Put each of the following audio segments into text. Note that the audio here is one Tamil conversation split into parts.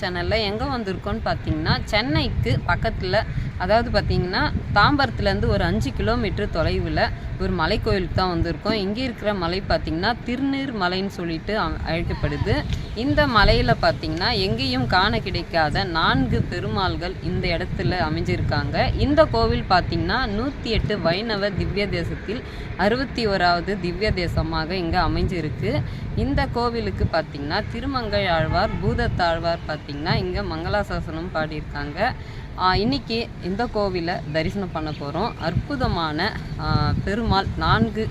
சேனலில் எங்கே வந்திருக்கோன்னு பார்த்தீங்கன்னா சென்னைக்கு பக்கத்தில் அதாவது பார்த்தீங்கன்னா தாம்பரத்துலேருந்து ஒரு அஞ்சு கிலோமீட்டர் தொலைவில் ஒரு மலை கோயிலுக்கு தான் வந்திருக்கோம். இங்கே இருக்கிற மலை பார்த்திங்கன்னா திருநீர் மலைன்னு சொல்லிட்டு அ- அழைக்கப்படுது. இந்த மலையில் பார்த்திங்கன்னா எங்கேயும் காண கிடைக்காத நான்கு பெருமாள்கள் இந்த இடத்துல அமைஞ்சிருக்காங்க. இந்த கோவில் பார்த்திங்கன்னா நூற்றி எட்டு வைணவ திவ்ய தேசத்தில் அறுபத்தி ஓராவது திவ்ய தேசமாக இங்கே அமைஞ்சிருக்கு. இந்த கோவிலுக்கு பார்த்திங்கன்னா திருமங்கை ஆழ்வார் பூதத்தாழ்வார் பார்த்திங்கன்னா இங்கே மங்களாசாசனம் பாடியிருக்காங்க. இன்னைக்கு இந்த கோவிலை தரிசனம் பண்ண போகிறோம் அற்புதமான பெருமாள் நான்கு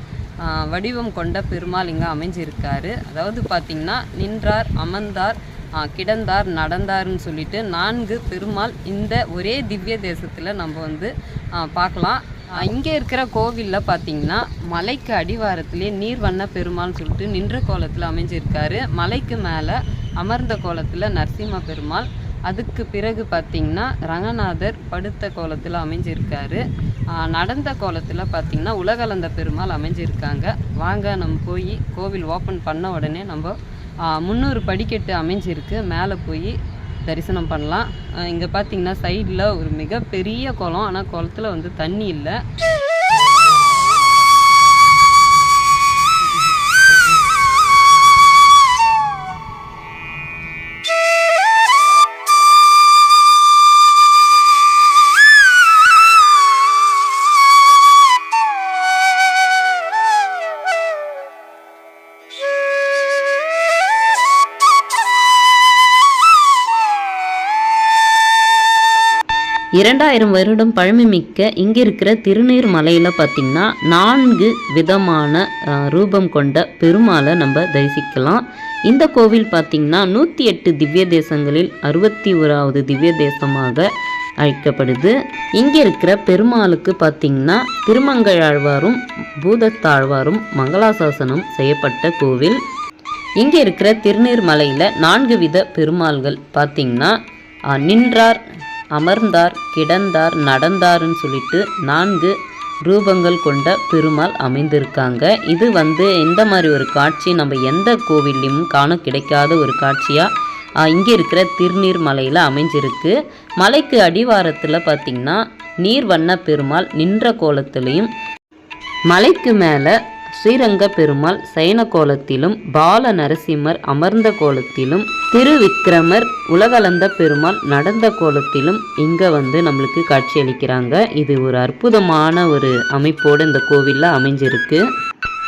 வடிவம் கொண்ட பெருமாள் இங்கே அமைஞ்சிருக்காரு. அதாவது பார்த்திங்கன்னா நின்றார் அமர்ந்தார் கிடந்தார் நடந்தார்னு சொல்லிட்டு நான்கு பெருமாள் இந்த ஒரே திவ்ய தேசத்தில் நம்ம வந்து பார்க்கலாம். இங்கே இருக்கிற கோவிலில் பார்த்தீங்கன்னா மலைக்கு அடிவாரத்திலே நீர்வண்ண பெருமாள்னு சொல்லிட்டு நின்ற கோலத்தில் அமைஞ்சிருக்காரு. மலைக்கு மேலே அமர்ந்த கோலத்தில் நரசிம்ம பெருமாள். அதுக்கு பிறகு பார்த்திங்கன்னா ரங்கநாதர் படுத்த கோலத்தில் அமைஞ்சிருக்காரு. நடந்த கோலத்தில் பார்த்தீங்கன்னா உலகளந்த பெருமாள் அமைஞ்சிருக்காங்க. வாங்க நம்ம போய் கோவில் ஓப்பன் பண்ண உடனே நம்ம முந்நூறு படிக்கட்டு அமைஞ்சிருக்கு. மேலே போய் தரிசனம் பண்ணலாம். இங்கே பார்த்தீங்கன்னா சைடில் ஒரு மிகப்பெரிய குளம். ஆனால் குளத்துல வந்து தண்ணி இல்லை. இரண்டாயிரம் வருடம் பழமைமிக்க இங்கே இருக்கிற திருநீர் மலையில் பார்த்திங்கன்னா நான்கு விதமான ரூபம் கொண்ட பெருமாளை நம்ம தரிசிக்கலாம். இந்த கோவில் பார்த்திங்கன்னா நூற்றி எட்டு திவ்ய தேசங்களில் அறுபத்தி ஓராவது திவ்ய தேசமாக அழைக்கப்படுது. இங்கே இருக்கிற பெருமாளுக்கு பார்த்திங்கன்னா திருமங்கையாழ்வாரும் பூதத்தாழ்வாரும் மங்களாசாசனம் செய்யப்பட்ட கோவில். இங்கே இருக்கிற திருநீர் மலையில் நான்கு வித பெருமாள்கள் பார்த்திங்கன்னா நின்றார் அமர்ந்தார் கிடந்தார் நடந்தார்னு சொல்லிட்டு நான்கு ரூபங்கள் கொண்ட பெருமாள் அமைந்திருக்காங்க. இது வந்து இந்த மாதிரி ஒரு காட்சி? நம்ம எந்த கோவில்லையும் காண கிடைக்காத ஒரு காட்சியாக இங்கே இருக்கிற திருநீர் மலையில் அமைஞ்சிருக்கு. மலைக்கு அடிவாரத்தில் பார்த்திங்கன்னா நீர்வண்ண பெருமாள் நின்ற கோலத்திலையும் மலைக்கு மேலே ஸ்ரீரங்க பெருமாள் சயன கோலத்திலும் பால நரசிம்மர் அமர்ந்த கோலத்திலும் திருவிக்ரமர் உலகளந்த பெருமாள் நடந்த கோலத்திலும் இங்கே வந்து நம்மளுக்கு காட்சியளிக்கிறாங்க. இது ஒரு அற்புதமான ஒரு அமைப்போடு இந்த கோவிலில் அமைஞ்சிருக்கு.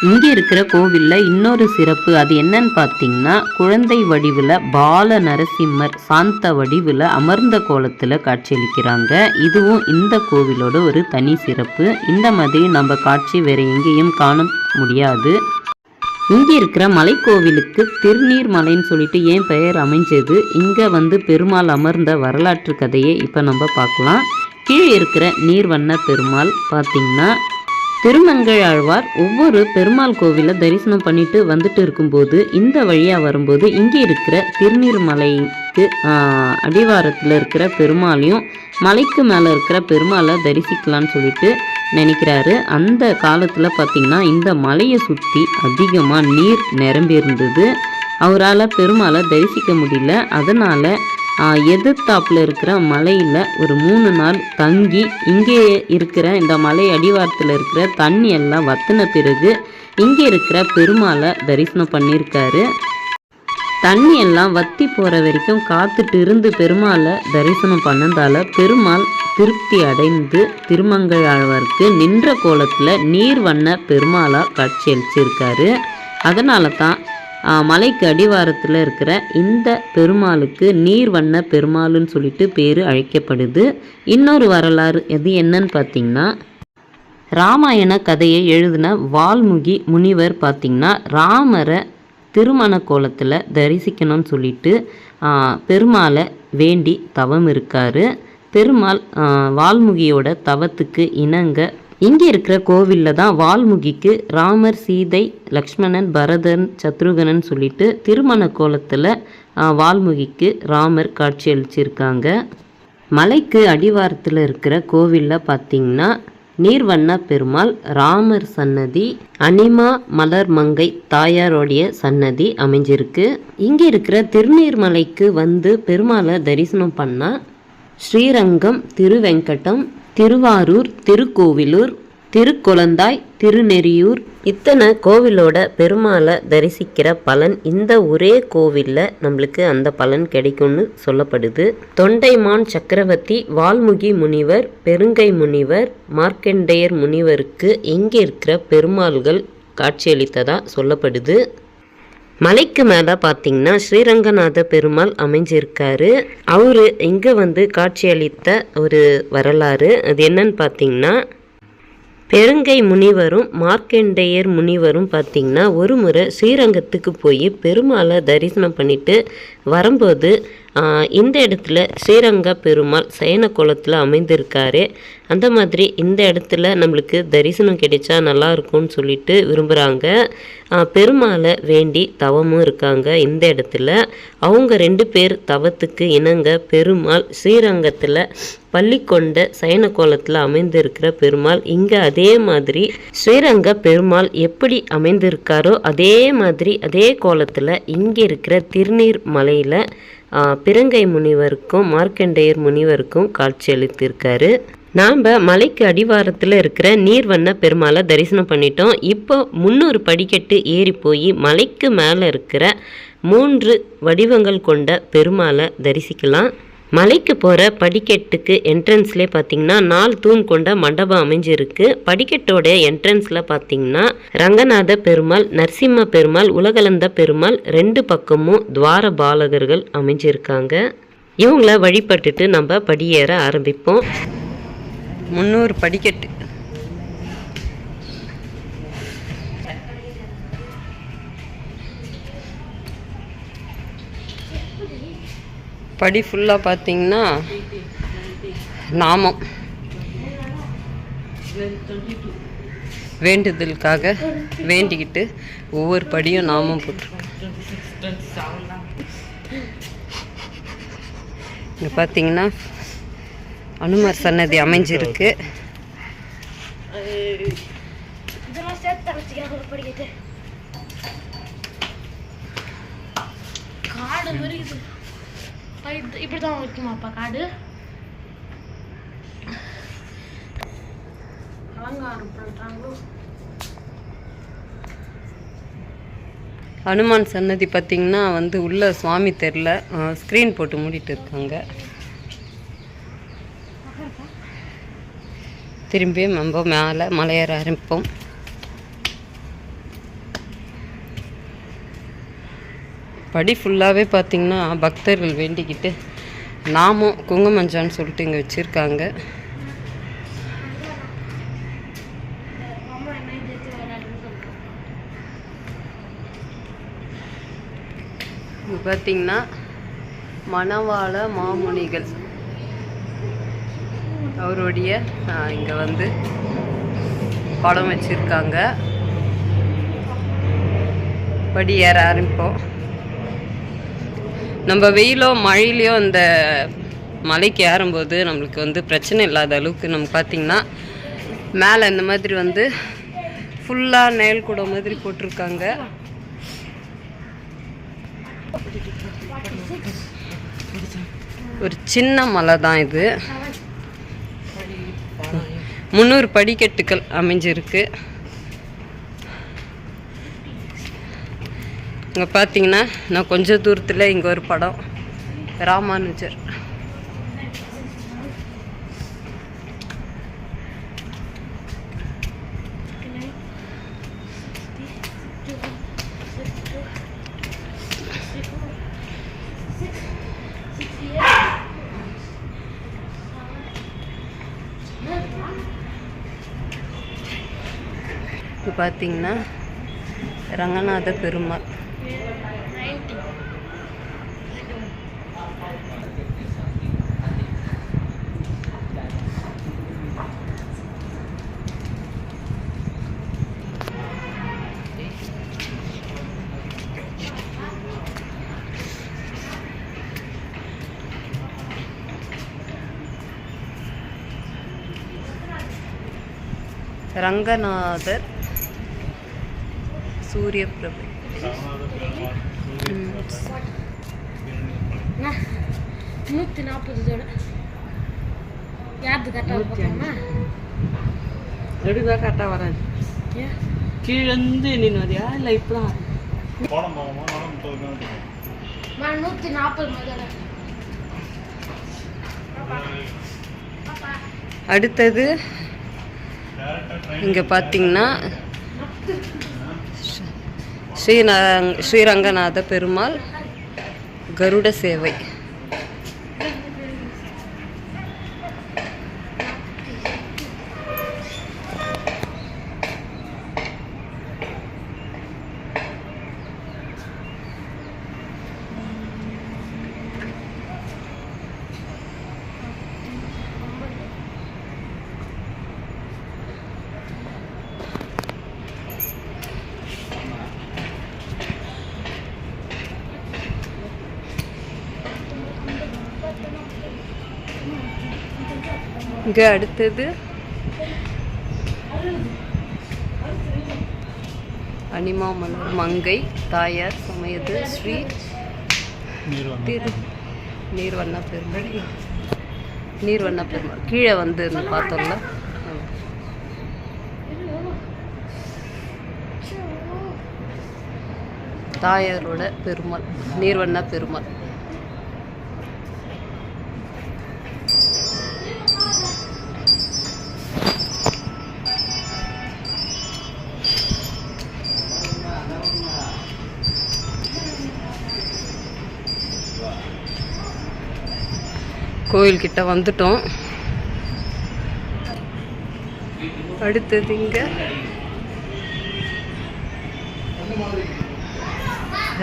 இங்கே இருக்கிற கோவிலில் இன்னொரு சிறப்பு அது என்னன்னு பார்த்தீங்கன்னா குழந்தை வடிவில் பால நரசிம்மர் சாந்த வடிவில் அமர்ந்த கோலத்தில் காட்சியளிக்கிறாங்க. இதுவும் இந்த கோவிலோட ஒரு தனி சிறப்பு. இந்த மாதிரி நம்ம காட்சி வேறு எங்கேயும் காண முடியாது. இங்கே இருக்கிற மலைக்கோவிலுக்கு திருநீர் மலைன்னு சொல்லிட்டு ஏன் பெயர் அமைஞ்சது? இங்கே வந்து பெருமாள் அமர்ந்த வரலாற்று கதையை இப்போ நம்ம பார்க்கலாம். கீழே இருக்கிற நீர்வண்ண பெருமாள் பார்த்தீங்கன்னா திருமங்கையாழ்வார் ஒவ்வொரு பெருமாள் கோவிலை தரிசனம் பண்ணிட்டு வந்துட்டு இருக்கும்போது இந்த வழியாக வரும்போது இங்கே இருக்கிற திருநீர்மலைக்கு அடிவாரத்தில் இருக்கிற பெருமாளையும் மலைக்கு மேலே இருக்கிற பெருமாளை தரிசிக்கலான்னு சொல்லிட்டு நினைக்கிறாரு. அந்த காலத்தில் பார்த்திங்கன்னா இந்த மலையை சுற்றி அதிகமாக நீர் நிரம்பி இருந்தது அவரால் பெருமாளை தரிசிக்க முடியல. அதனால் எதிர்த்தாப்பில் இருக்கிற மலையில் ஒரு மூணு நாள் தங்கி இங்கே இருக்கிற இந்த மலை அடிவாரத்தில் இருக்கிற தண்ணி எல்லாம் வத்தின பிறகு இங்கே இருக்கிற பெருமாளை தரிசனம் பண்ணியிருக்காரு. தண்ணி எல்லாம் வத்தி போகிற வரைக்கும் காத்துட்டு இருந்து பெருமாளை தரிசனம் பண்ணதால பெருமாள் திருப்தி அடைந்து திருமங்கையாழ்வாருக்கு நின்ற கோலத்தில் நீர் வண்ண பெருமாளாக காட்சியளிச்சிருக்காரு அதனால தான் மலைக்கு அடிவாரத்தில் இருக்கிற இந்த பெருமாளுக்கு நீர் வண்ண பெருமாளுன்னு சொல்லிட்டு பேர் அழைக்கப்படுது. இன்னொரு வரலாறு எது என்னன்னு பார்த்தீங்கன்னா ராமாயண கதையை எழுதின வால்முகி முனிவர் பார்த்திங்கன்னா ராமரை திருமண கோலத்தில் தரிசிக்கணும்னு சொல்லிட்டு பெருமாளை வேண்டி தவம் இருக்காரு. பெருமாள் வால்முகியோட தவத்துக்கு இணங்க இங்கே இருக்கிற கோவிலில் தான் வால்முகிக்கு ராமர் சீதை லக்ஷ்மணன் பரதன் சத்ருகனன் சொல்லிட்டு திருமண கோலத்தில் வால்முகிக்கு ராமர் காட்சியளிச்சிருக்காங்க மலைக்கு அடிவாரத்தில் இருக்கிற கோவிலில் பார்த்தீங்கன்னா நீர்வண்ண பெருமாள் ராமர் சன்னதி அனிமா மலர் மங்கை தாயாரோடைய சன்னதி அமைஞ்சிருக்கு. இங்கே இருக்கிற திருநீர்மலைக்கு வந்து பெருமாளை தரிசனம் பண்ணால் ஸ்ரீரங்கம் திருவெங்கடம் திருவாரூர் திருக்கோவிலூர் திருக்குழந்தாய் திருநெறியூர் இத்தனை கோவிலோட பெருமாளை தரிசிக்கிற பலன் இந்த ஒரே கோவிலில் நம்மளுக்கு அந்த பலன் கிடைக்கும்னு சொல்லப்படுது. தொண்டைமான் சக்கரவர்த்தி வால்முகி முனிவர் பெருங்கை முனிவர் மார்க்கண்டேயர் முனிவருக்கு இங்கே இருக்கிற பெருமாள்கள் காட்சியளித்ததாக சொல்லப்படுது. மலைக்கு மேலே பார்த்தீங்கன்னா ஸ்ரீரங்கநாத பெருமாள் அமைஞ்சிருக்காரு. அவரு இங்கே வந்து காட்சியளித்த ஒரு வரலாறு. அது என்னன்னு பார்த்தீங்கன்னா பெருங்கை முனிவரும் மார்க்கண்டேயர் முனிவரும் பார்த்திங்கன்னா ஒரு முறை ஸ்ரீரங்கத்துக்கு போய் பெருமாளை தரிசனம் பண்ணிட்டு வரும்போது இந்த இடத்துல ஸ்ரீரங்க பெருமாள் சயன குளத்தில் அமைந்திருக்காரு. அந்த மாதிரி இந்த இடத்துல நம்மளுக்கு தரிசனம் கிடைச்சா நல்லா இருக்கும்னு சொல்லிட்டு விரும்புகிறாங்க பெருமாளை வேண்டி தவமும் இருக்காங்க இந்த இடத்துல. அவங்க ரெண்டு பேர் தவத்துக்கு இணங்க பெருமாள் ஸ்ரீரங்கத்தில் பள்ளிக்கொண்ட சயன கோலத்தில் அமைந்திருக்கிற பெருமாள். இங்கே அதே மாதிரி ஸ்ரீரங்க பெருமாள் எப்படி அமைந்திருக்காரோ அதே மாதிரி அதே கோலத்தில் இங்கே இருக்கிற திருநீர் மலையில் பிறங்கை முனிவருக்கும் மார்க்கண்டேயர் முனிவருக்கும் காட்சியளித்திருக்காரு நாம் மலைக்கு அடிவாரத்தில் இருக்கிற நீர்வண்ண பெருமாளை தரிசனம் பண்ணிட்டோம். இப்போ முந்நூறு படிக்கட்டு ஏறி போய் மலைக்கு மேலே இருக்கிற மூன்று வடிவங்கள் கொண்ட பெருமாளை தரிசிக்கலாம். மலைக்கு போகிற படிக்கட்டுக்கு என்ட்ரன்ஸ்லேயே பார்த்தீங்கன்னா நாலு தூண் கொண்ட மண்டபம் அமைஞ்சிருக்கு. படிக்கட்டோட என்ட்ரன்ஸில் பார்த்தீங்கன்னா ரங்கநாத பெருமாள் நரசிம்ம பெருமாள் உலகலந்த பெருமாள் ரெண்டு பக்கமும் துவார பாலகர்கள் அமைஞ்சிருக்காங்க. இவங்கள வழிபட்டுட்டு நம்ம படியேற ஆரம்பிப்போம். முந்நூறு படிக்கட்டு. படி ஃபுல்லாக பார்த்தீங்கன்னா நாமம். வேண்டுதலுக்காக வேண்டிக்கிட்டு ஒவ்வொரு படியும் நாமம் போட்டிருக்கு இங்கே பார்த்தீங்கன்னா அனுமர் சன்னதி அமைஞ்சிருக்கு. காடு இது இப்ப- இப்படிதான் இருக்குமாப்பா காடு? அலங்காரம் சன்னதி பார்த்தீங்கன்னா வந்து உள்ள சுவாமி தெரில ஸ்க்ரீன் போட்டு மூடிட்டு இருக்காங்க. திரும்பி நம்ம மேலே மலையேற ஆரம்பிப்போம். படி ஃபுல்லாகவே பார்த்திங்கன்னா பக்தர்கள் வேண்டிக்கிட்டு நாமும் குங்குமஞ்சான்னு சொல்லிட்டு இங்கே வச்சுருக்காங்க. அம்மா இங்கே பார்த்தீங்கன்னா மணவாள மாமுனிகள் அவருடைய இங்கே வந்து படம் வச்சுருக்காங்க. படி ஏற ஆரம்பிப்போம். நம்ம வெயிலோ மழையிலையோ இந்த மலைக்கு ஏறும்போது நம்மளுக்கு வந்து பிரச்சனை இல்லாத அளவுக்கு நம்ம பார்த்திங்கன்னா மேலே இந்த மாதிரி வந்து ஃபுல்லாக நெயல் கூட மாதிரி போட்டிருக்காங்க. ஒரு சின்ன மலை தான் இது. முந்நூறு படிக்கட்டுகள் அமைஞ்சிருக்கு. இங்கே பார்த்தீங்கன்னா நான் கொஞ்ச தூரத்தில் இங்கே ஒரு படம். ராமானுஜர். இப்போ பார்த்தீங்கன்னா ரங்கநாத பெருமாள். ரங்கநாதர். சூரிய பிரபு நூற்றி நாற்பது தோட யாருக்கு கரெக்டாக பார்க்கலாமா எப்படிதான் கரெக்டாக ஏன் கீழேருந்து நின்று வரியா இல்லை இப்போதான் நூற்றி நாற்பது அடுத்தது இங்கே பார்த்தீங்கன்னா ஸ்ரீநா ஸ்ரீரங்கநாத பெருமாள் கருட சேவை. இங்கே அடுத்தது. அனிமாமலர் மங்கை தாயார் சமயது ஸ்ரீ திரு நீர்வண்ண பெருமாள். நீர்வண்ண பெருமாள். கீழே வந்து பார்த்தோம்ல. தாயாரோட பெருமாள் நீர்வண்ண பெருமாள். கோயில்கிட்ட வந்துட்டோம். அடுத்தது இங்க.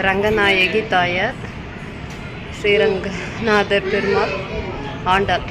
ரங்கநாயகி தாயார் ஸ்ரீரங்கநாதர் பெருமாள் ஆண்டாள்.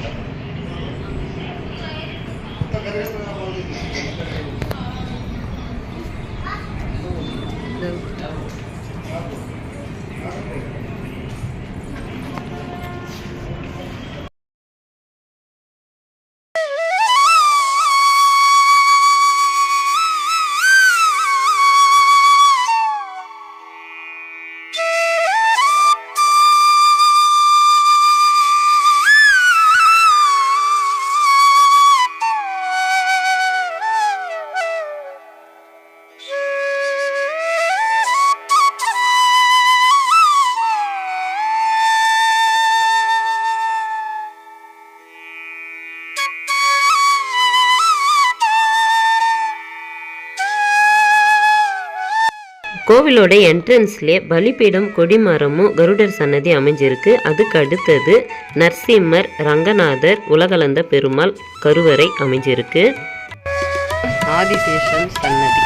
கோவிலோட என்ட்ரன்ஸ்லேயே பலிபீடம் கொடிமரமும் கருடர் சன்னதி அமைஞ்சிருக்கு. அதுக்கு அடுத்தது நரசிம்மர் ரங்கநாதர் உலகளந்த பெருமாள் கருவறை அமைஞ்சிருக்கு. ஆதிசேஷன் சன்னதி.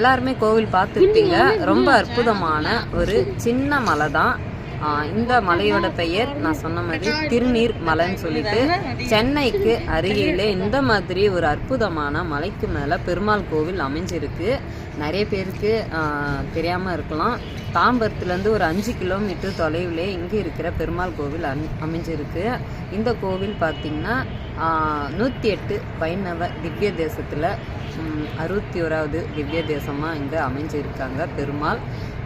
எல்லாருமே கோவில் பார்த்துருப்பீங்க. ரொம்ப அற்புதமான ஒரு சின்ன மலை தான். இந்த மலையோட பெயர் நான் சொன்ன மாதிரி திருநீர் மலைன்னு சொல்லிட்டு சென்னைக்கு அருகிலே இந்த மாதிரி ஒரு அற்புதமான மலைக்கு மேலே பெருமாள் கோவில் அமைஞ்சிருக்கு. நிறைய பேருக்கு ஆஹ் தெரியாம இருக்கலாம். தாம்பரத்துலேருந்து ஒரு அஞ்சு கிலோமீட்டர் தொலைவிலே இங்கே இருக்கிற பெருமாள் கோவில் அம் அமைஞ்சிருக்கு. இந்த கோவில் பார்த்திங்கன்னா நூற்றி எட்டு வைணவ திவ்ய தேசத்தில் அறுபத்தி ஓராவது திவ்ய தேசமாக இங்கே அமைஞ்சிருக்காங்க பெருமாள்.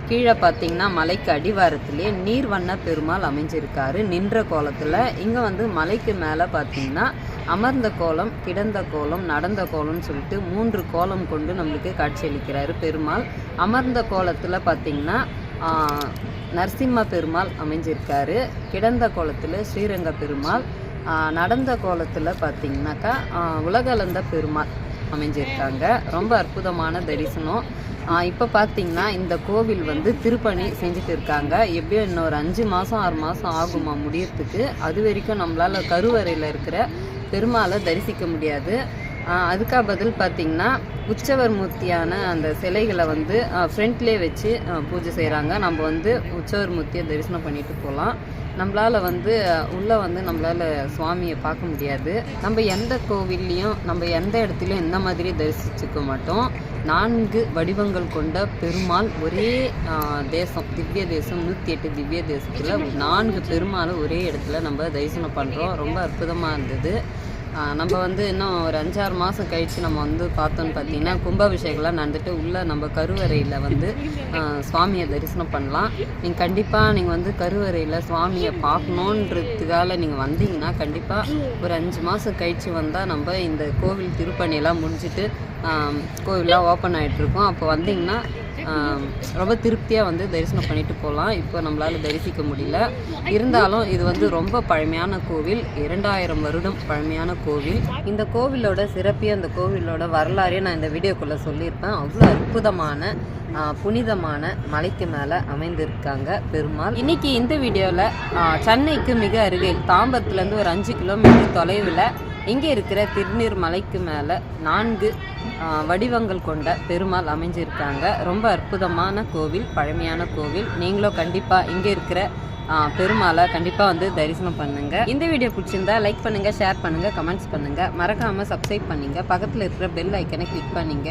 கீழே பார்த்தீங்கன்னா மலைக்கு அடிவாரத்திலே நீர்வண்ண பெருமாள் அமைஞ்சிருக்காரு. நின்ற கோலத்தில் இங்கே வந்து மலைக்கு மேலே பார்த்தீங்கன்னா அமர்ந்த கோலம் கிடந்த கோலம் நடந்த கோலம்னு சொல்லிட்டு மூன்று கோலம் கொண்டு நம்மளுக்கு காட்சியளிக்கிறாரு பெருமாள். அமர்ந்த கோலத்தில் பார்த்தீங்கன்னா நரசிம்ம பெருமாள் அமைஞ்சிருக்காரு. கிடந்த கோலத்தில் ஸ்ரீரங்க பெருமாள். நடந்த கோலத்தில் பார்த்தீங்கன்னாக்கா உலகளந்த பெருமாள் அமைஞ்சிருக்காங்க. ரொம்ப அற்புதமான தரிசனம். இப்போ பார்த்தீங்கன்னா இந்த கோவில் வந்து திருப்பணி செஞ்சுட்டு இருக்காங்க. எப்படியோ இன்னொரு அஞ்சு மாதம் ஆறு மாதம் ஆகுமா முடியறதுக்கு? அது வரைக்கும் நம்மளால் கருவறையில் இருக்கிற பெருமாளை தரிசிக்க முடியாது. அதுக்காக அதுக்கா பதில் பார்த்தீங்கன்னா உற்சவர் மூர்த்தியான அந்த சிலைகளை வந்து ஃப்ரண்ட்லேயே வச்சு பூஜை செய்கிறாங்க நம்ம வந்து உற்சவர் மூர்த்தியை தரிசனம் பண்ணிட்டு போகலாம் நம்மளால் வந்து உள்ளே வந்து நம்மளால் சுவாமியை பார்க்க முடியாது. நம்ம எந்த கோவில்லையும் நம்ம எந்த இடத்துலையும் இந்த மாதிரி தரிசிச்சுக்க மாட்டோம். நான்கு வடிவங்கள் கொண்ட பெருமாள் ஒரே தேசம் திவ்ய தேசம் நூற்றி எட்டு திவ்ய தேசத்தில் நான்கு பெருமாளை ஒரே இடத்துல நம்ம தரிசனம் பண்ணுறோம் ரொம்ப அற்புதமாக இருந்தது. நம்ம வந்து இன்னும் ஒரு அஞ்சாறு மாதம் கழித்து நம்ம வந்து பார்த்தோன்னு பார்த்தீங்கன்னா கும்பாபிஷேகம்லாம் நடந்துட்டு உள்ளே நம்ம கருவறையில் வந்து சுவாமியை தரிசனம் பண்ணலாம். நீங்கள் கண்டிப்பாக நீங்கள் வந்து கருவறையில் சுவாமியை பார்க்கணுன்றதுக்காக நீங்கள் வந்தீங்கன்னா கண்டிப்பாக ஒரு அஞ்சு மாதம் கழித்து வந்தால் நம்ம இந்த கோவில் திருப்பணியெல்லாம் முடிஞ்சிட்டு கோவில்லாம் ஓப்பன் ஆகிட்ருக்கும் அப்போ வந்தீங்கன்னா ரொம்ப திருப்தியாக வந்து தரிசனம் பண்ணிட்டு போகலாம். இப்போ நம்மளால் தரிசிக்க முடியல. இருந்தாலும் இது வந்து ரொம்ப பழமையான கோவில். இரண்டாயிரம் வருடம் பழமையான கோவில். இந்த கோவிலோட சிறப்பையும் அந்த கோவிலோட வரலாறையும் நான் இந்த வீடியோக்குள்ளே சொல்லியிருப்பேன். அவ்வளோ அற்புதமான புனிதமான மலைக்கு மேலே அமைந்திருக்காங்க பெருமாள். இன்றைக்கி இந்த வீடியோவில் சென்னைக்கு மிக அருகில் தாம்பரத்துலேருந்து ஒரு அஞ்சு கிலோமீட்டர் தொலைவில் இங்கே இருக்கிற திருநீர் மலைக்கு மேலே நான்கு வடிவங்கள் கொண்ட பெருமாள் அமைஞ்சிருக்காங்க. ரொம்ப அற்புதமான கோவில் பழமையான கோவில். நீங்களும் கண்டிப்பாக இங்கே இருக்கிற பெருமாளை கண்டிப்பாக வந்து தரிசனம் பண்ணுங்க. இந்த வீடியோ பிடிச்சிருந்தா லைக் பண்ணுங்க ஷேர் பண்ணுங்க கமெண்ட்ஸ் பண்ணுங்க. மறக்காம சப்ஸ்கிரைப் பண்ணுங்க. பக்கத்தில் இருக்கிற பெல் ஐக்கனை கிளிக் பண்ணுங்க.